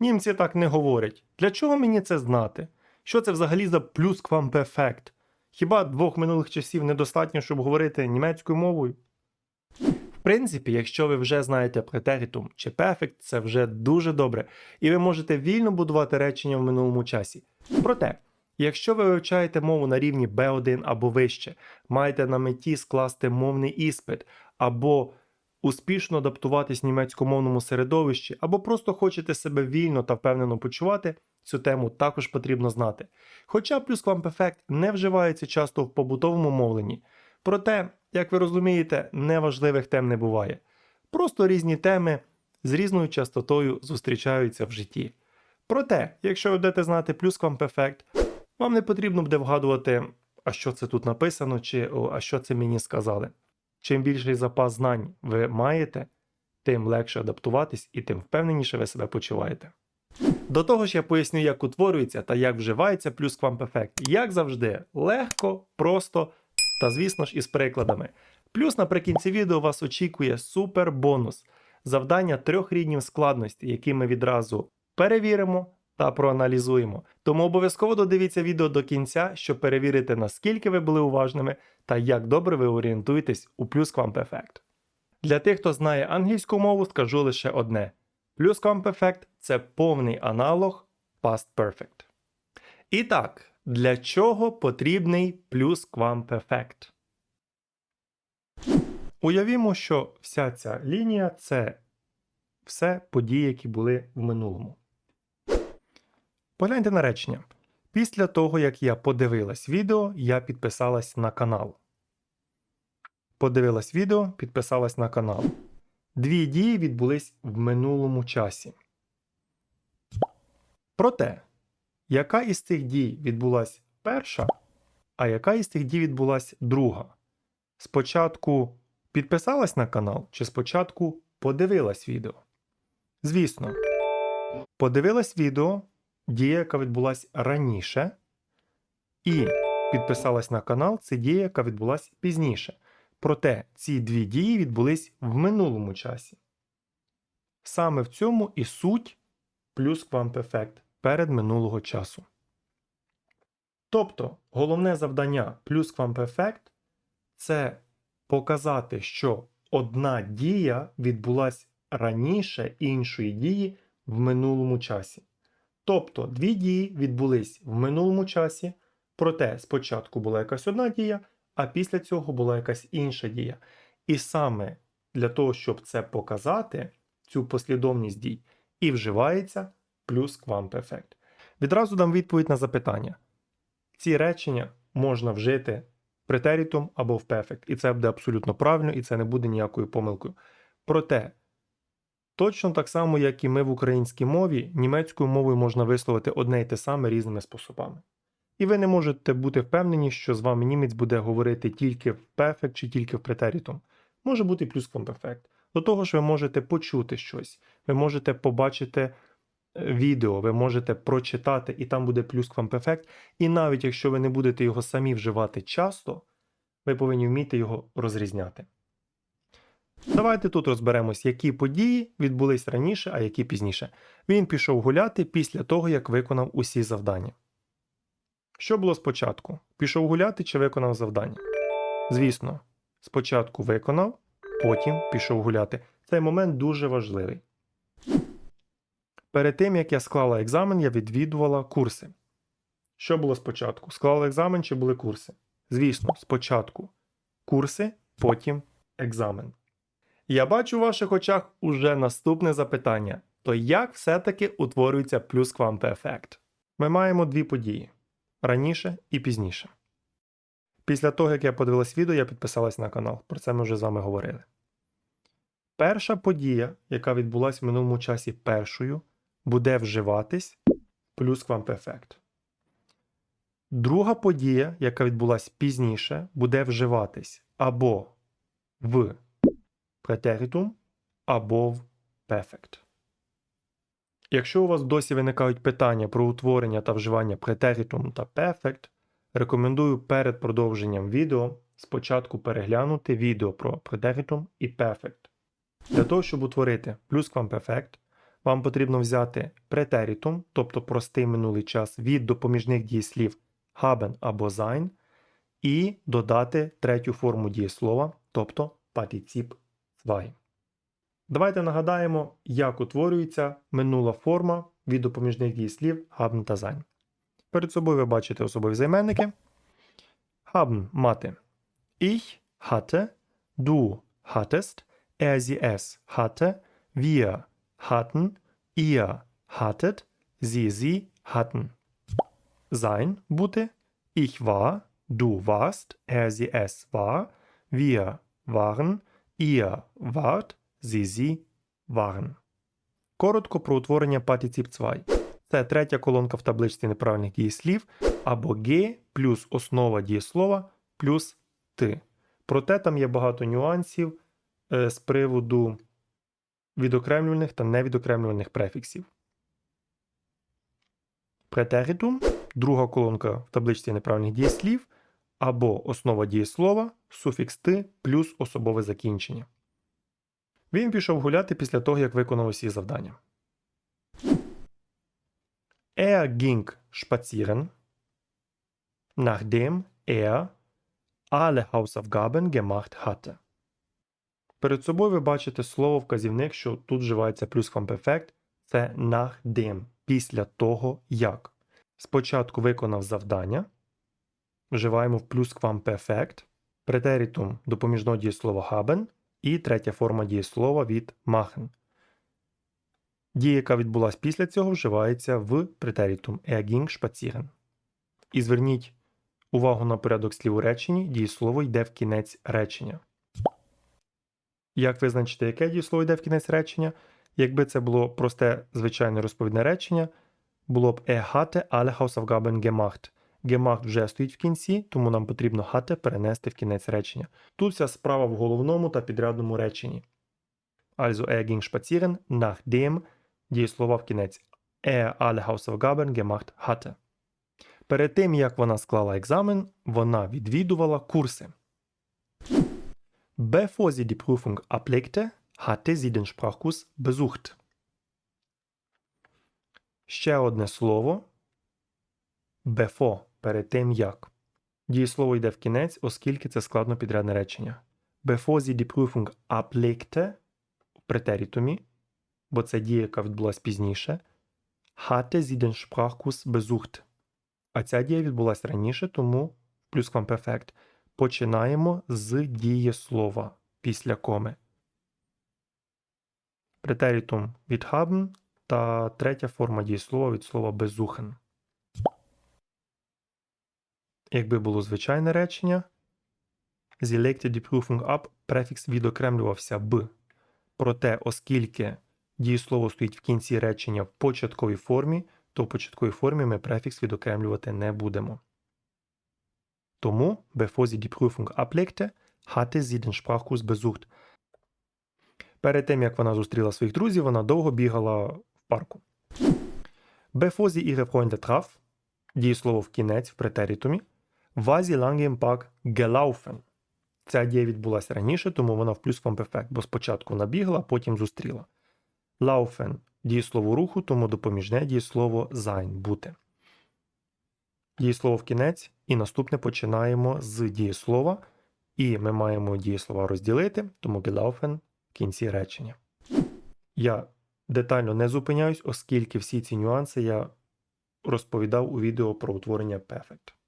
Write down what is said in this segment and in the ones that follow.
Німці так не говорять. Для чого мені це знати? Що це взагалі за плюсквамперфект? Хіба двох минулих часів недостатньо, щоб говорити німецькою мовою? В принципі, якщо ви вже знаєте претеритум чи perfect, це вже дуже добре, і ви можете вільно будувати речення в минулому часі. Проте, якщо ви вивчаєте мову на рівні B1 або вище, маєте на меті скласти мовний іспит, або успішно адаптуватись німецькомовному середовищі, або просто хочете себе вільно та впевнено почувати, цю тему також потрібно знати. Хоча плюсквамперфект не вживається часто в побутовому мовленні. Проте, як ви розумієте, неважливих тем не буває. Просто різні теми з різною частотою зустрічаються в житті. Проте, якщо ви будете знати плюсквамперфект, вам не потрібно буде вгадувати, а що це тут написано, чи «О, а що це мені сказали. Чим більший запас знань ви маєте, тим легше адаптуватись і тим впевненіше ви себе почуваєте. До того ж, я поясню, як утворюється та як вживається плюсквамперфект. Як завжди, легко, просто та, звісно ж, із прикладами. Плюс наприкінці відео вас очікує супер бонус завдання трьох рівнів складності, які ми відразу перевіримо та проаналізуємо. Тому обов'язково додивіться відео до кінця, щоб перевірити, наскільки ви були уважними та як добре ви орієнтуєтесь у плюсквамперфект. Для тих, хто знає англійську мову, скажу лише одне: плюсквамперфект це повний аналог past perfect. І так, для чого потрібний плюсквамперфект? Уявімо, що вся ця лінія це все події, які були в минулому. Погляньте на речення. Після того, як я подивилась відео, я підписалась на канал. Подивилась відео, підписалась на канал. Дві дії відбулись в минулому часі. Проте, яка із цих дій відбулась перша, а яка із цих дій відбулась друга? Спочатку підписалась на канал, чи спочатку подивилась відео? Звісно, подивилась відео, дія, яка відбулась раніше, і підписалась на канал, це дія, яка відбулась пізніше. Проте ці дві дії відбулись в минулому часі. Саме в цьому і суть плюс квамперфект перед минулого часу. Тобто, головне завдання плюс квамперфект це показати, що одна дія відбулась раніше іншої дії в минулому часі. Тобто дві дії відбулись в минулому часі, проте спочатку була якась одна дія, а після цього була якась інша дія. І саме для того, щоб це показати, цю послідовність дій, і вживається плюс квамперфект. Відразу дам відповідь на запитання. Ці речення можна вжити претерітум або в перфект, і це буде абсолютно правильно, і це не буде ніякою помилкою. Проте, точно так само, як і ми в українській мові, німецькою мовою можна висловити одне й те саме різними способами. І ви не можете бути впевнені, що з вами німець буде говорити тільки в перфект чи тільки в претерітум. Може бути плюс квамперфект. До того ж, ви можете почути щось, ви можете побачити е, відео, ви можете прочитати, і там буде плюс квамперфект. І навіть якщо ви не будете його самі вживати часто, ви повинні вміти його розрізняти. Давайте тут розберемось, які події відбулись раніше, а які пізніше. Він пішов гуляти після того, як виконав усі завдання. Що було спочатку? Пішов гуляти чи виконав завдання? Звісно, спочатку виконав, потім пішов гуляти. Цей момент дуже важливий. Перед тим, як я склала екзамен, я відвідувала курси. Що було спочатку? Склала екзамен чи були курси? Звісно, спочатку курси, потім екзамен. Я бачу в ваших очах уже наступне запитання: то як все-таки утворюється плюсквамперфект? Ми маємо дві події раніше і пізніше. Після того, як я подивилась відео, я підписалась на канал. Про це ми вже з вами говорили. Перша подія, яка відбулася в минулому часі першою, буде вживатись плюс квамперфект. Друга подія, яка відбулася пізніше, буде вживатись або в претеритум, або в перфект. Якщо у вас досі виникають питання про утворення та вживання претеритум та perfect, рекомендую перед продовженням відео спочатку переглянути відео про претеритум і perfect. Для того, щоб утворити плюсквамперфект, вам потрібно взяти претерітум, тобто простий минулий час від допоміжних дієслів haben або sein, і додати третю форму дієслова, тобто партицип 2. Давайте нагадаємо, як утворюється минула форма від допоміжних дієслів haben та sein. Перед собою ви бачите особові займенники. Haben мати. Ich hatte, du hattest, er sie es hatte, wir hatten, ihr hattet, sie sie hatten. Sein бути. Ich war, du warst, er sie es war, wir waren, ihr wart, sie sie waren. Коротко про утворення партицип 2. Це третя колонка в табличці неправильних дієслів або «ге» плюс основа дієслова плюс ти. Проте там є багато нюансів е, з приводу відокремлювальних та невідокремлювальних префіксів. Претеритум друга колонка в табличці неправильних дієслів або основа дієслова, суфікс ти плюс особове закінчення. Він пішов гуляти після того, як виконав усі завдання. Er ging spazieren, nachdem er alle Hausaufgaben gemacht hatte. Перед собою ви бачите слово вказівник, що тут вживається плюсквамперфект. Це nachdem, після того як. Спочатку виконав завдання. Вживаємо в плюсквамперфект, претерітум допоміжного дієслова haben і третя форма дієслова від machen. Дія, яка відбулася після цього, вживається в претерітум er ging spazieren. І зверніть увагу на порядок слів у реченні, дієслово йде в кінець речення. Як визначити, яке дієслово йде в кінець речення? Якби це було просте звичайне розповідне речення, було б er hatte alle Hausaufgaben gemacht. Gemacht вже стоїть в кінці, тому нам потрібно hatte перенести в кінець речення. Тут вся справа в головному та підрядному реченні. Also er ging spazieren, nachdem дієслова в кінець er alle Hausaufgaben gemacht hatte. Перед тим, як вона склала екзамен, вона відвідувала курси. Bevor sie die Prüfung ablegte, hatte sie den Sprachkurs besucht. Ще одне слово. Before – перед тим як. Дієслово йде в кінець, оскільки це складно підрядне речення. Bevor sie die Prüfung ablegte в претерітумі, бо це дія, яка відбулася пізніше, hatte sie den Sprachkurs besucht. А ця дія відбулася раніше, тому плюсквамперфект. Починаємо з дієслова після коми. Претерітум від haben та третя форма дієслова від слова besuchen. Якби було звичайне речення, die Prüfung ab, префікс відокремлювався б. Проте, оскільки дієслово стоїть в кінці речення в початковій формі, то в початковій формі ми префікс відокремлювати не будемо. Тому, bevor sie die Prüfung ablegte, hatte sie den Sprachkurs besucht. Перед тим, як вона зустріла своїх друзів, вона довго бігала в парку. Bevor sie ihre Freunde traf, дієслово в кінець в претерітумі, war sie lange im Park gelaufen. Ця дія відбулася раніше, тому вона в плюс плюсквамперфект, бо спочатку набігла, потім зустріла. Laufen – дієслово руху, тому допоміжне дієслово sein – бути. Дієслово в кінець, і наступне починаємо з дієслова, і ми маємо дієслова розділити, тому gelaufen в кінці речення. Я детально не зупиняюсь, оскільки всі ці нюанси я розповідав у відео про утворення perfect.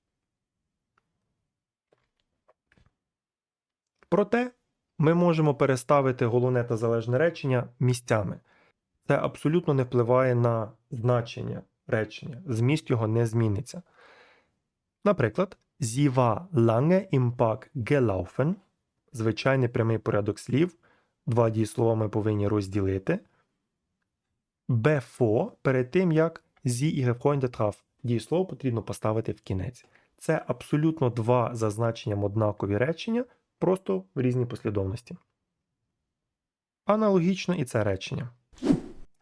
Проте ми можемо переставити головне та залежне речення місцями. Це абсолютно не впливає на значення речення, зміст його не зміниться. Наприклад, Sie war lange im Park gelaufen. Звичайний прямий порядок слів. Два дієслова ми повинні розділити. Bevor перед тим, як Sie ihre Freunde traf. Дієслово потрібно поставити в кінець. Це абсолютно два за значенням однакові речення, просто в різній послідовності. Аналогічно і це речення.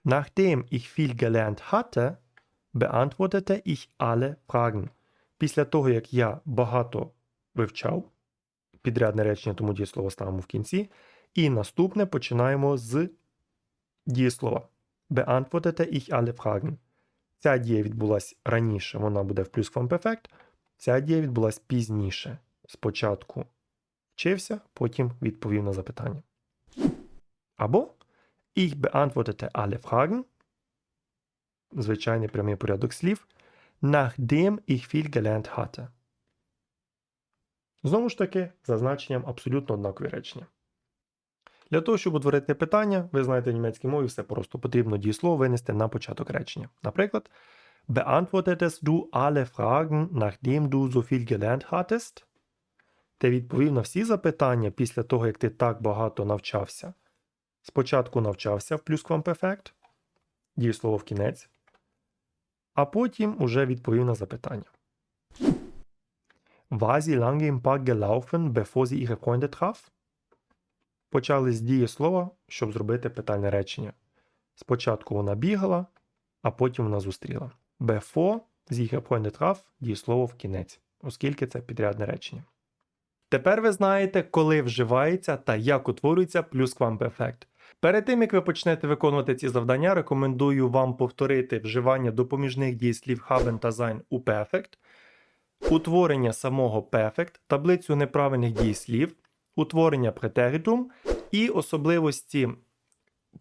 Nachdem ich viel gelernt hatte, beantwortete ich alle Fragen. Після того, як я багато вивчав, підрядне речення, тому дієслово ставимо в кінці. І наступне починаємо з дієслова. beantwortete ich alle Fragen. Ця дія відбулась раніше, вона буде в плюсквамперфект. Ця дія відбулась пізніше. Спочатку вчився, потім відповів на запитання. Або ich beantwortete alle Fragen. Звичайний прямий порядок слів. Nachdem ich viel gelernt hatte. Знову ж таки, за значенням абсолютно однакові речення. Для того, щоб утворити питання, ви знаєте в німецькій мові все просто потрібно дієслово винести на початок речення. Наприклад, Beantwortetest du alle Fragen, nachdem du so viel gelernt hattest? Ти відповів на всі запитання після того, як ти так багато навчався. Спочатку навчався в плюсквамперфект, дієслово в кінець, а потім уже відповів на запитання. War lange im Park gelaufen, bevor sie ihre Freunde traf? Почали з дієслова, щоб зробити питальне речення. Спочатку вона бігала, а потім вона зустріла. Before sie ihre Freunde traf – дієслово в кінець, оскільки це підрядне речення. Тепер ви знаєте, коли вживається та як утворюється плюсквамперфект. Перед тим, як ви почнете виконувати ці завдання, рекомендую вам повторити вживання допоміжних дієслів haben та sein у Perfect, утворення самого Perfect, таблицю неправильних дієслів, утворення претеритум і особливості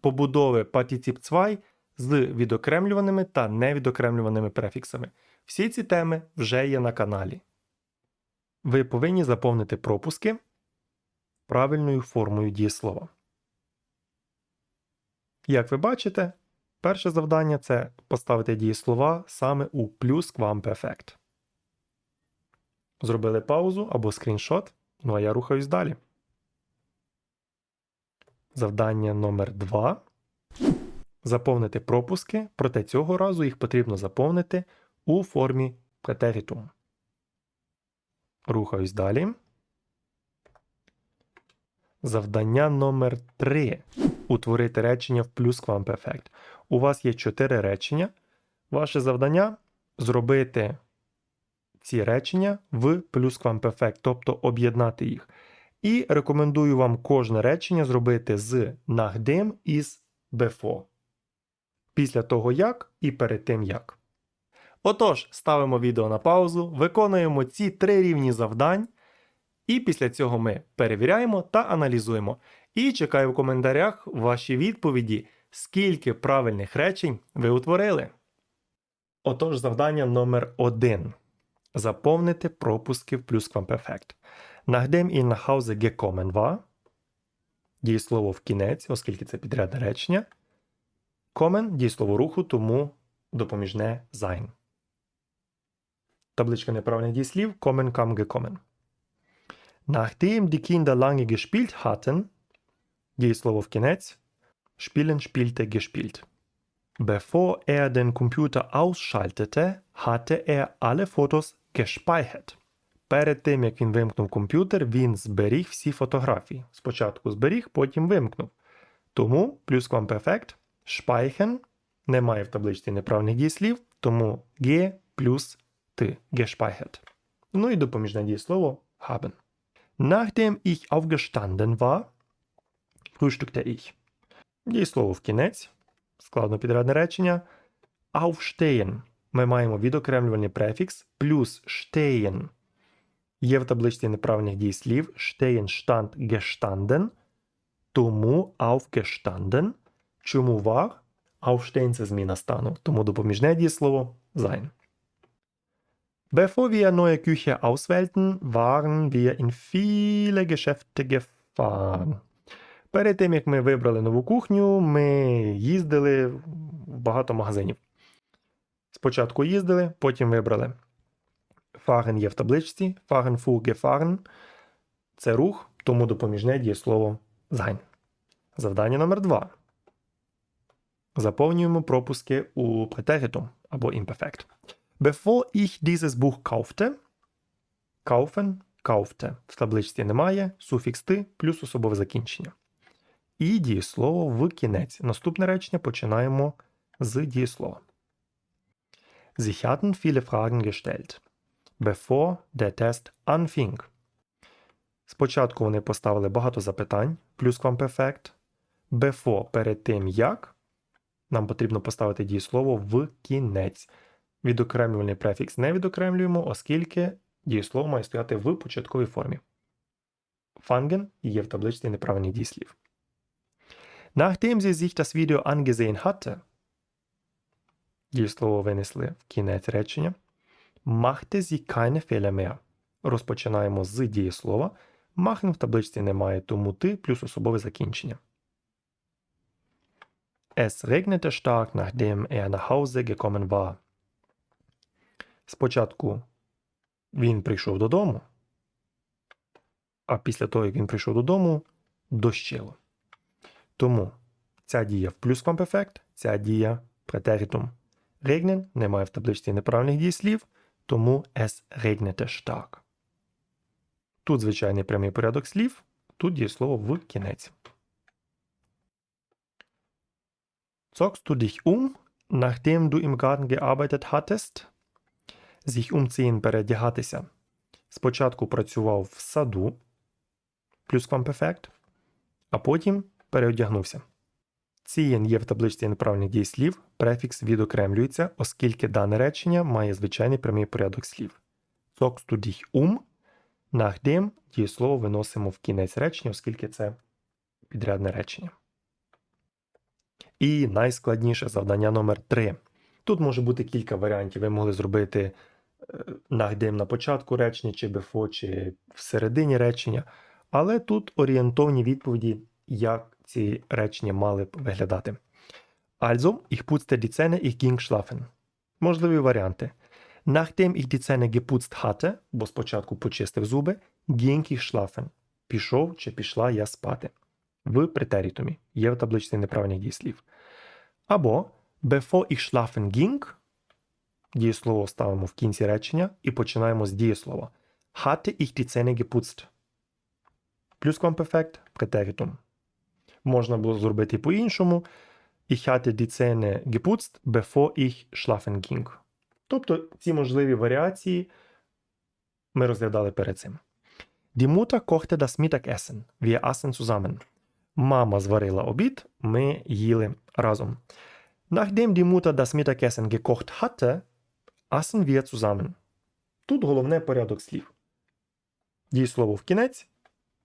побудови Partizip 2 з відокремлюваними та невідокремлюваними префіксами. Всі ці теми вже є на каналі. Ви повинні заповнити пропуски правильною формою дієслова. Як ви бачите, перше завдання це поставити дієслова саме у плюс-квамперфект. Зробили паузу або скріншот, ну а я рухаюсь далі. Завдання номер 2. Заповнити пропуски, проте цього разу їх потрібно заповнити у формі претеритум. Рухаюсь далі. Завдання номер 3. Утворити речення в плюсквамперфект. У вас є 4 речення. Ваше завдання зробити ці речення в плюсквамперфект, тобто об'єднати їх. І рекомендую вам кожне речення зробити з nachdem і з before. Після того як і перед тим як. Отож, ставимо відео на паузу, виконуємо ці три рівні завдань, і після цього ми перевіряємо та аналізуємо. І чекаю в коментарях ваші відповіді, скільки правильних речень ви утворили. Отож, завдання номер 1 Заповнити пропуски в плюсквамперфект. Nachdem ihr nach Hause gekommen war. Дієслово в кінець, оскільки це підрядне речення. Kommen – дієслово руху, тому допоміжне sein. Табличка неправильних дієслів. Kommen, kam, gekommen. Nachdem die Kinder lange gespielt hatten. Дієслово в кінець. Spielen, spielte, gespielt. Bevor er den Computer ausschaltete, hatte er alle Fotos gespeichert. Перед тим, як він вимкнув комп'ютер, він зберіг всі фотографії. Спочатку зберіг, потім вимкнув. Тому плюсквамперфект speichern немає в табличці неправильних дієслів, тому G плюс T gespeichert. Ну і допоміжне дієслово haben. Nachdem ich aufgestanden war, frühstückte ich. Дієслово в кінець. Складно підрядне речення. Aufstehen. Ми маємо відокремлювальний префікс плюс stehen. Є в табличці неправильних дієслів stehen, stand, gestanden. Тому aufgestanden. Чому war? Aufstehen – це зміна стану. Тому допоміжне дієслово sein. Bevor wir neue Küche auswählten, waren wir in viele Geschäfte gefahren. Перед тим, як ми вибрали нову кухню, ми їздили в багато магазинів. Спочатку їздили, потім вибрали. Fahren є в табличці. Fahren, fuhr, gefahren – це рух, тому допоміжне дієслово sein. Завдання номер 2. Заповнюємо пропуски у претеритум або imperfect. Bevor ich dieses Buch kaufte, kaufen, kaufte. В табличці немає, суфікс ти плюс особове закінчення. І дієслово в кінець. Наступне речення починаємо з дієслова. Sie hatten viele Fragen gestellt, bevor der Test anfing. Спочатку вони поставили багато запитань, плюс квамперфект. Before перед тим як. нам потрібно поставити дієслово в кінець. Відокремлювальний префікс не відокремлюємо, оскільки дієслово має стояти в початковій формі. Fangen є в табличці неправильних дієслів. Nachdem sie sich das Video angesehen hatte, дієслово винесли в кінець речення, machte sie keine Fehler mehr. Розпочинаємо з дієслова. Machen в табличці немає, тому ти плюс особове закінчення. Es regnete stark, nachdem er nach Hause gekommen war. Спочатку він прийшов додому, а після того, як він прийшов додому, дощило. Тому ця дія в плюсквамперфект, ця дія претеритум. Regnen немає в табличці неправильних дієслів, тому es regnete stark. Тут звичайний прямий порядок слів, тут дієслово в кінець. Zockst du dich um, nachdem du im Garten gearbeitet hattest? Sich umziehen передягатися. Спочатку працював в саду, плюсквамперфект, а потім переодягнувся. Цієн є в табличці неправильних дієслів, префікс відокремлюється, оскільки дане речення має звичайний прямий порядок слів. Dich um, nachdem дієслово виносимо в кінець речення, оскільки це підрядне речення. І найскладніше завдання номер 3 Тут може бути кілька варіантів. Ви могли зробити е, нагдем на початку речення, чи бефо, чи всередині речення. Але тут орієнтовні відповіді, як ці речення мали б виглядати. Also, ich putzte die Zähne, ich ging schlafen. Можливі варіанти. Nachdem ich die Zähne geputzt hatte, бо спочатку почистив зуби, ging ich schlafen. Пішов чи пішла я спати. В претерітумі. Є в табличці неправильних дієслів. Або bevor ich schlafen ging, дієслово ставимо в кінці речення і починаємо з дієслова. Hatte ich die Zähne geputzt. Плюсквамперфект претеритум. Можна було зробити по-іншому. Ich hatte die Zähne geputzt, bevor ich schlafen ging. Тобто ці можливі варіації ми розглядали перед цим. Die Mutter kochte das Mittagessen. Wir aßen zusammen. Мама зварила обід, ми їли разом. Nachdem die Mutter das Mittagessen gekocht hatte, Тут головне порядок слів. Дієслово в кінець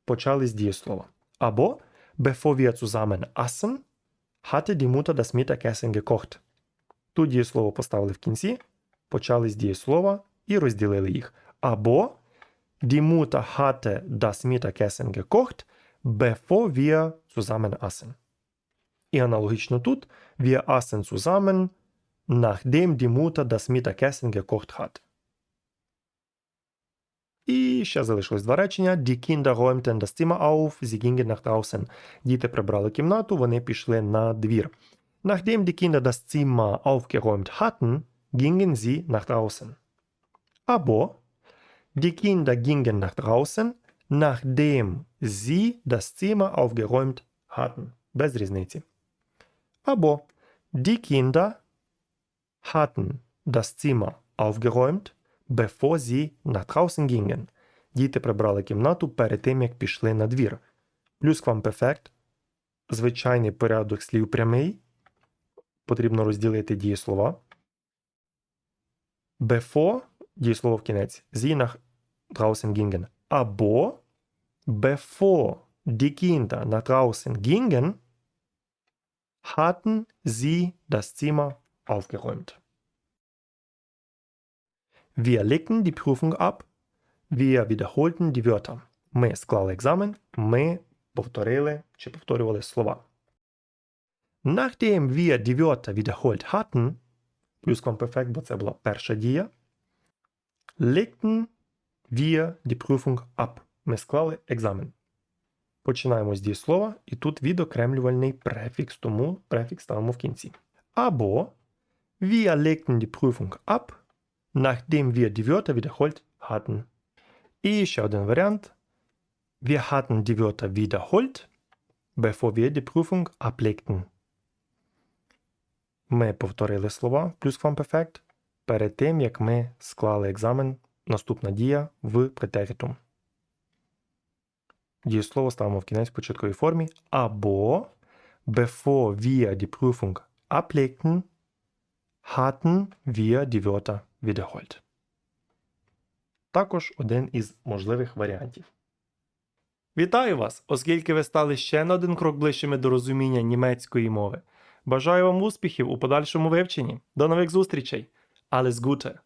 почали з дієслова. Або zusammen aßen, hatte die Mutter das Mittagessen gekocht. Тут дієслово поставили в кінці, почали з дієслова і розділили їх. Або hatte das Mittagessen gekocht, bevor wir zusammen aßen. І аналогічно тут aßen zusammen, nachdem die Mutter das Mittagessen gekocht hat. І ще залишилось два речення. Die Kinder räumten das Zimmer auf, sie gingen nach draußen. Діти прибрали кімнату, вони пішли на двір. Nachdem die Kinder das Zimmer aufgeräumt hatten, gingen sie nach draußen. Або Die Kinder gingen nach draußen, nachdem sie das Zimmer aufgeräumt hatten. Без різниці. Або Die Kinder hatten das Zimmer aufgeräumt, bevor sie nach draußen gingen. Діти прибрали кімнату перед тим, як пішли на двір. Плюсквамперфект. Звичайний порядок слів прямий. Потрібно розділити дієслова. Before дієслово в кінець. Sie nach draußen gingen. Або bevor die Kinder nach draußen gingen, hatten sie das Zimmer aufgeräumt. Wir legten die Prüfung ab. Wir wiederholten die Wörter. Ми склали екзамен, ми повторили чи повторювали слова. Nachdem wir die Wörter wiederholt hatten, плюсквамперфект, бо це була перша дія, legten wir die Prüfung ab. Ми склали екзамен. Починаємо з дієслова, і тут відокремлювальний префікс, тому префікс ставимо в кінці. Або wir legten die Prüfung ab, nachdem wir die Wörter wiederholt hatten. І ще один варіант. Wir hatten die Wörter wiederholt, bevor wir die Prüfung ablegten. Ми повторили слова плюсквамперфект перед тим, як ми склали екзамен. Наступна дія в претеритум. Дієслово ставимо в кінець початковій формі. Або bevor wir die Prüfung ablegten, hatten wir die Wörter wiederholt. Також один із можливих варіантів. Вітаю вас, оскільки ви стали ще на один крок ближчими до розуміння німецької мови. Бажаю вам успіхів у подальшому вивченні. До нових зустрічей! Alles Gute!